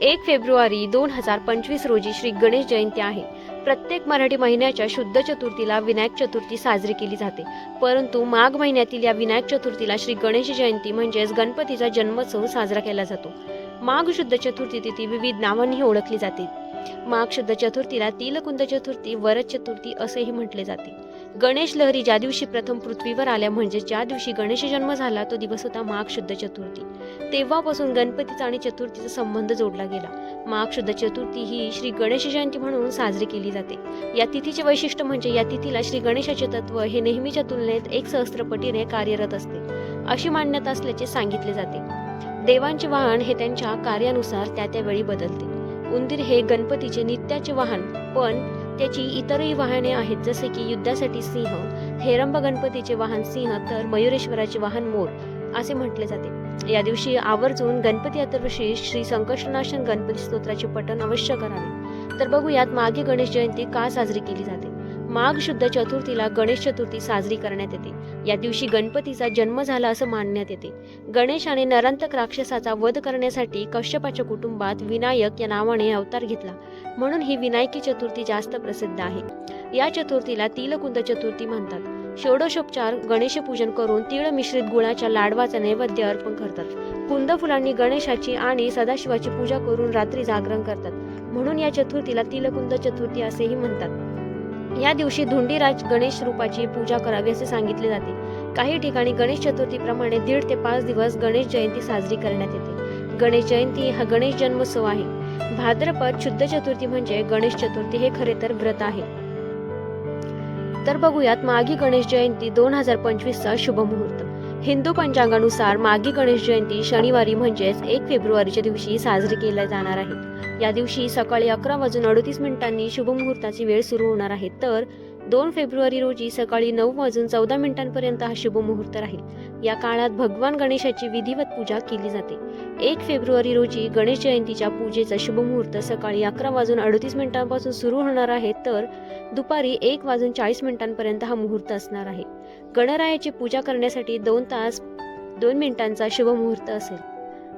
एक फेब्रुवारी दोन हजार पंचवीस रोजी श्री गणेश जयंती आहे. प्रत्येक मराठी महिन्याच्या शुद्ध चतुर्थीला विनायक चतुर्थी साजरी केली जाते. परंतु माघ महिन्यातील या विनायक चतुर्थीला श्री गणेश जयंती म्हणजेच गणपतीचा जन्मोत्सव साजरा केला जातो. माघ शुद्ध चतुर्थी तिथी विविध नावांनी ओळखली जाते. माघ शुद्ध चतुर्थीला तिलकुंद चतुर्थी वरद चतुर्थी असेही म्हटले जाते. गणेश लहरी ज्या दिवशी प्रथम पृथ्वीवर आल्या म्हणजे ज्या दिवशी गणेश जन्म झाला तो दिवस होता माघ शुद्ध चतुर्थी. तेव्हापासून गणपतीचा आणि चतुर्थीचा संबंध जोडला गेला. माघ शुद्ध चतुर्थी ही श्री गणेश जयंती म्हणून साजरी केली जाते. या तिथीचे वैशिष्ट्य म्हणजे या तिथीला श्री गणेशाचे तत्व हे नेहमीच्या तुलनेत एक सहस्त्रपटीने कार्यरत असते अशी मान्यता असल्याचे सांगितले जाते. देवांचे वाहन हे त्यांच्या कार्यानुसार त्या त्यावेळी बदलते. उंदीर हे गणपतीचे नित्याचे वाहन पण त्याची इतरही वाहने आहेत जसे की युद्धासाठी सिंह हेरंब गणपतीचे वाहन सिंह तर मयुरेश्वराचे वाहन मोर असे म्हटले जाते. या दिवशी आवर्जून गणपती अथर्वशी श्री संकष्टनाशन गणपती स्तोत्राचे पठण अवश्य करावे. तर बघूयात मागे गणेश जयंती का साजरी केली जाते. माघ शुद्ध चतुर्थीला गणेश चतुर्थी साजरी करण्यात येते. या दिवशी गणपतीचा जन्म झाला असं मानण्यात येते. गणेशाने नरांतक राक्षसाचा वध करण्यासाठी कश्यपाच्या कुटुंबात विनायक या नावाने अवतार घेतला. म्हणून ही विनायकी चतुर्थी जास्त प्रसिद्ध आहे. या चतुर्थीला तिलकुंद चतुर्थी म्हणतात. षोडशोपचार गणेश पूजन करून तीळ मिश्रित गुळाच्या लाडवाचा नैवेद्य अर्पण करतात. कुंद फुलांनी गणेशाची आणि सदाशिवाची पूजा करून रात्री जागरण करतात. म्हणून या चतुर्थीला तिलकुंद चतुर्थी असेही म्हणतात. या दिवशी धुंडीराज गणेश रूपाची पूजा करावी असे सांगितले जाते. काही ठिकाणी गणेश चतुर्थीप्रमाणे दीड ते पाच दिवस गणेश जयंती साजरी करण्यात येते. गणेश जयंती हा गणेश जन्मोत्सव आहे. भाद्रपद शुद्ध चतुर्थी म्हणजे गणेश चतुर्थी हे खरे तर व्रत आहे. तर बघूयात मागी गणेश जयंती दोन हजार पंचवीसचा शुभ मुहूर्त. हिंदू पंचांगानुसार मागी गणेश जयंती शनिवारी म्हणजेच एक फेब्रुवारीच्या दिवशी साजरी केली जाणार आहे. या दिवशी सकाळी अकरा वाजून अडतीस मिनिटांनी शुभमुहूर्ताची वेळ सुरू होणार आहे. तर दोन फेब्रुवारी रोजी सकाळी नऊ वाजून चौदा मिनिटांपर्यंत हा शुभमुहूर्त राहील. या काळात भगवान गणेशाची विधिवत पूजा केली जाते. एक फेब्रुवारी रोजी गणेश जयंतीच्या पूजेचा शुभमुहूर्त सकाळी अकरा वाजून अडतीस मिनिटांपासून सुरू होणार आहे. तर दुपारी एक वाजून चाळीस मिनिटांपर्यंत हा मुहूर्त असणार आहे. गणरायाची पूजा करण्यासाठी दोन तास दोन मिनिटांचा शुभमुहूर्त असेल.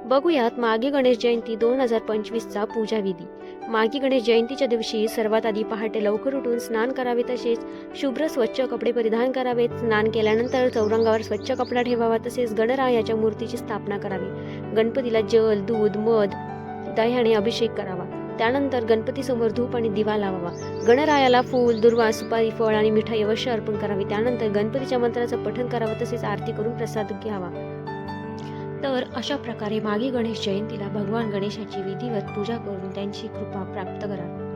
बघूयात मागे गणेश जयंती दोन हजार पंचवीसचा पूजा विधी मागी गणेश जयंतीच्या दिवशी सर्वात आधी पहाटे लवकर उठून स्नान करावे तसेच शुभ्र स्वच्छ कपडे परिधान करावेत. स्नान केल्यानंतर चौरंगावर स्वच्छ कपडा ठेवावा तसेच गणरायाच्या मूर्तीची स्थापना करावी. गणपतीला जल दूध मध दह्याने अभिषेक करावा. त्यानंतर गणपतीसमोर धूप आणि दिवा लावावा. गणरायाला फूल दुर्वा सुपारी फळ आणि मिठाई अवश्य अर्पण करावी. त्यानंतर गणपतीच्या मंत्राचं पठण करावं तसेच आरती करून प्रसाद घ्यावा. तर अशा प्रकारे मागे गणेश जयंतीला भगवान गणेशाची विधिवत पूजा करून त्यांची कृपा प्राप्त करा.